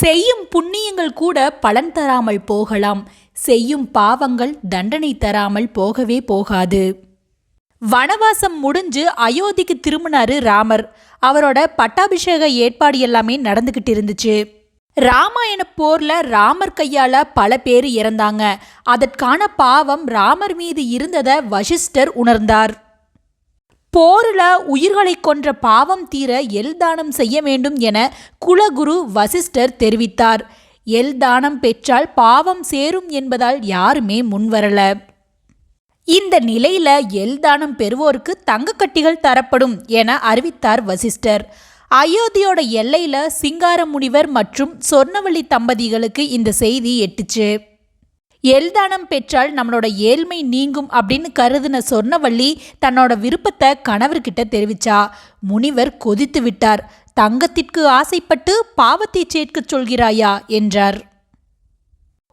செய்யும் புண்ணியங்கள் கூட பலன் தராமல் போகலாம். செய்யும் பாவங்கள் தண்டனை தராமல் போகவே போகாது. வனவாசம் முடிஞ்சு அயோத்திக்கு திரும்பினாரு ராமர். அவரோட பட்டாபிஷேக ஏற்பாடு எல்லாமே நடந்துகிட்டு இருந்துச்சு. ராமாயண போர்ல ராமர் கையால பல பேர் இறந்தாங்க. அதற்கான பாவம் ராமர் மீது இருந்ததை வசிஷ்டர் உணர்ந்தார். போரில் உயிர்களை கொன்ற பாவம் தீர எல் தானம் செய்ய வேண்டும் என குலகுரு வசிஷ்டர் தெரிவித்தார். எல் தானம் பெற்றால் பாவம் சேரும் என்பதால் யாருமே முன்வரல. இந்த நிலையில எல் தானம் பெறுவோருக்கு தங்கக்கட்டிகள் தரப்படும் என அறிவித்தார் வசிஷ்டர். அயோத்தியோட எல்லையில சிங்கார முனிவர் மற்றும் சொர்ணவள்ளி தம்பதிகளுக்கு இந்த செய்தி எட்டுச்சு. எல்தானம் பெற்றால் நம்மளோட ஏழ்மை நீங்கும் அப்படின்னு கருதுன சொர்ணவள்ளி தன்னோட விருப்பத்தை கணவர்கிட்ட தெரிவிச்சா. முனிவர் கொதித்து விட்டார். தங்கத்திற்கு ஆசைப்பட்டு பாவத்தை சேர்க்கச் சொல்கிறாயா என்றார்.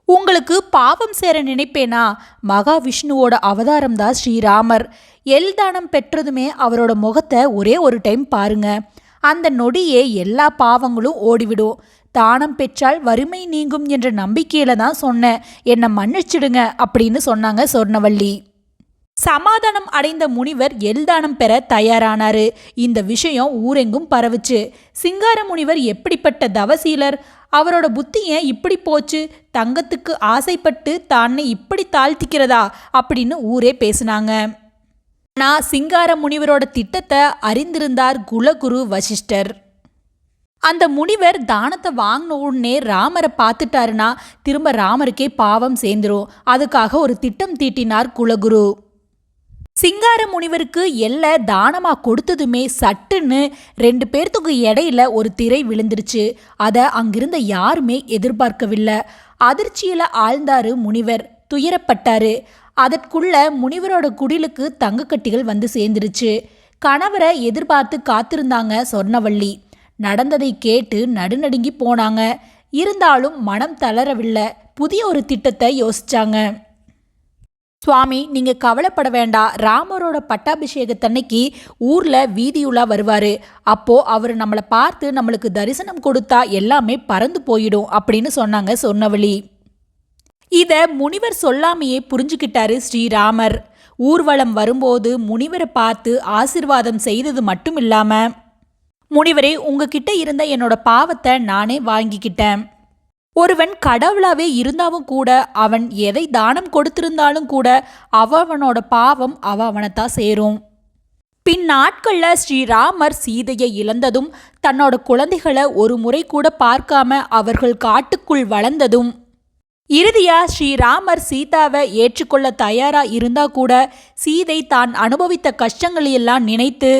உங்களுக்கு பாவம் சேர நினைப்பேனா? மகாவிஷ்ணுவோட அவதாரம் தான் ஸ்ரீராமர். எல்தானம் பெற்றதுமே அவரோட முகத்தை ஒரே ஒரு டைம் பாருங்க. அந்த நொடியே எல்லா பாவங்களும் ஓடிவிடும். தானம் பெற்றால் வறுமை நீங்கும் என்ற நம்பிக்கையில தான் சொன்னேன் என்னை மன்னிச்சிடுங்க அப்படின்னு சொன்னாங்க சொர்ணவள்ளி. சமாதானம் அடைந்த முனிவர் எல்தானம் பெற தயாரானாரு. இந்த விஷயம் ஊரெங்கும் பரவுச்சு. சிங்கார முனிவர் எப்படிப்பட்ட தவசீலர்? அவரோட புத்தி ஏன் இப்படி போச்சு? தங்கத்துக்கு ஆசைப்பட்டு தானே இப்படி தாழ்த்திக்கிறதா? அப்படின்னு ஊரே பேசினாங்க. நான் சிங்கார முனிவரோட திட்டத்தை அறிந்திருந்தார் குலகுரு வசிஷ்டர். அந்த முனிவர் தானத்தை வாங்கின உடனே ராமரை பார்த்துட்டாருன்னா திரும்ப ராமருக்கே பாவம் சேர்ந்துரும். அதுக்காக ஒரு திட்டம் தீட்டினார் குலகுரு. சிங்கார முனிவருக்கு எல்லை தானமா கொடுத்ததுமே சட்டுன்னு ரெண்டு பேர்த்துக்கு இடையில ஒரு திரை விழுந்துருச்சு. அதை அங்கிருந்த யாருமே எதிர்பார்க்கவில்லை. அதிர்ச்சியில ஆழ்ந்தாரு முனிவர். துயரப்பட்டாரு. அதற்குள்ள முனிவரோட குடிலுக்கு தங்கக்கட்டிகள் வந்து சேர்ந்துருச்சு. கணவரை எதிர்பார்த்து காத்திருந்தாங்க சொர்ணவள்ளி நடந்ததை கேட்டு நடுநடுங்கி போனாங்க. இருந்தாலும் மனம் தளரவில்லை. புதிய ஒரு திட்டத்தை யோசிச்சாங்க. சுவாமி நீங்க கவலைப்பட வேண்டாம் ராமரோட பட்டாபிஷேகத்தன்னைக்கு ஊர்ல வீதியுலா வருவாரு. அப்போ அவர் நம்மளை பார்த்து நம்மளுக்கு தரிசனம் கொடுத்தா எல்லாமே பறந்து போயிடும் அப்படின்னு சொன்னாங்க சொன்னவழி இத முனிவர் சொல்லாமையே புரிஞ்சுக்கிட்டாரு ஸ்ரீராமர். ஊர்வலம் வரும்போது முனிவரை பார்த்து ஆசிர்வாதம் செய்தது மட்டும் இல்லாமல் முனிவரே உங்ககிட்ட இருந்த என்னோட பாவத்தை நானே வாங்கிக்கிட்டேன். ஒருவன் கடவுளாவே இருந்தாவும் கூட அவன் எதை தானம் கொடுத்திருந்தாலும் கூட அவனோட பாவம் அவ அவனைத்தான் சேரும். பின் நாட்களில் ஸ்ரீராமர் சீதையை இழந்ததும் தன்னோட குழந்தைகளை ஒரு முறை கூட பார்க்காம அவர்கள் காட்டுக்குள் வளர்ந்ததும். இறுதியா ஸ்ரீராமர் சீதாவை ஏற்றுக்கொள்ள தயாரா இருந்தா கூட சீதை தான் அனுபவித்த கஷ்டங்களையெல்லாம் நினைத்து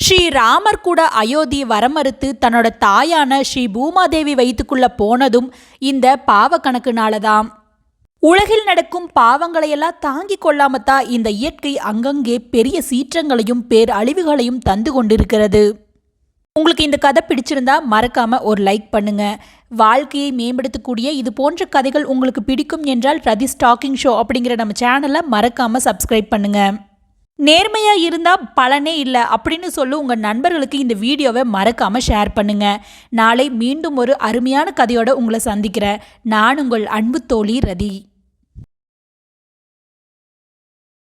ஸ்ரீராமர் கூட அயோத்தி வரமறுத்து தன்னோட தாயான ஸ்ரீ பூமாதேவி வைத்துக்குள்ள போனதும் இந்த பாவ கணக்குனாலதான். உலகில் நடக்கும் பாவங்களையெல்லாம் தாங்கி கொள்ளாமத்தான் இந்த இயற்கை அங்கங்கே பெரிய சீற்றங்களையும் பேர் அழிவுகளையும் தந்து கொண்டிருக்கிறது. உங்களுக்கு இந்த கதை பிடிச்சிருந்தா மறக்காம ஒரு லைக் பண்ணுங்க. வாழ்க்கையை மேம்படுத்தக்கூடிய இது போன்ற கதைகள் உங்களுக்கு பிடிக்கும் என்றால் ரதி ஸ்டாக்கிங் ஷோ அப்படிங்கிற நம்ம சேனலை மறக்காம சப்ஸ்கிரைப் பண்ணுங்க. நேர்மையாக இருந்தால் பலனே இல்லை அப்படின்னு சொல்லி உங்கள் நண்பர்களுக்கு இந்த வீடியோவை மறக்காமல் ஷேர் பண்ணுங்கள் நாளை மீண்டும் ஒரு அருமையான கதையோடு உங்களை சந்திக்கிறேன். நான் உங்கள் அன்பு தோழி ரதி.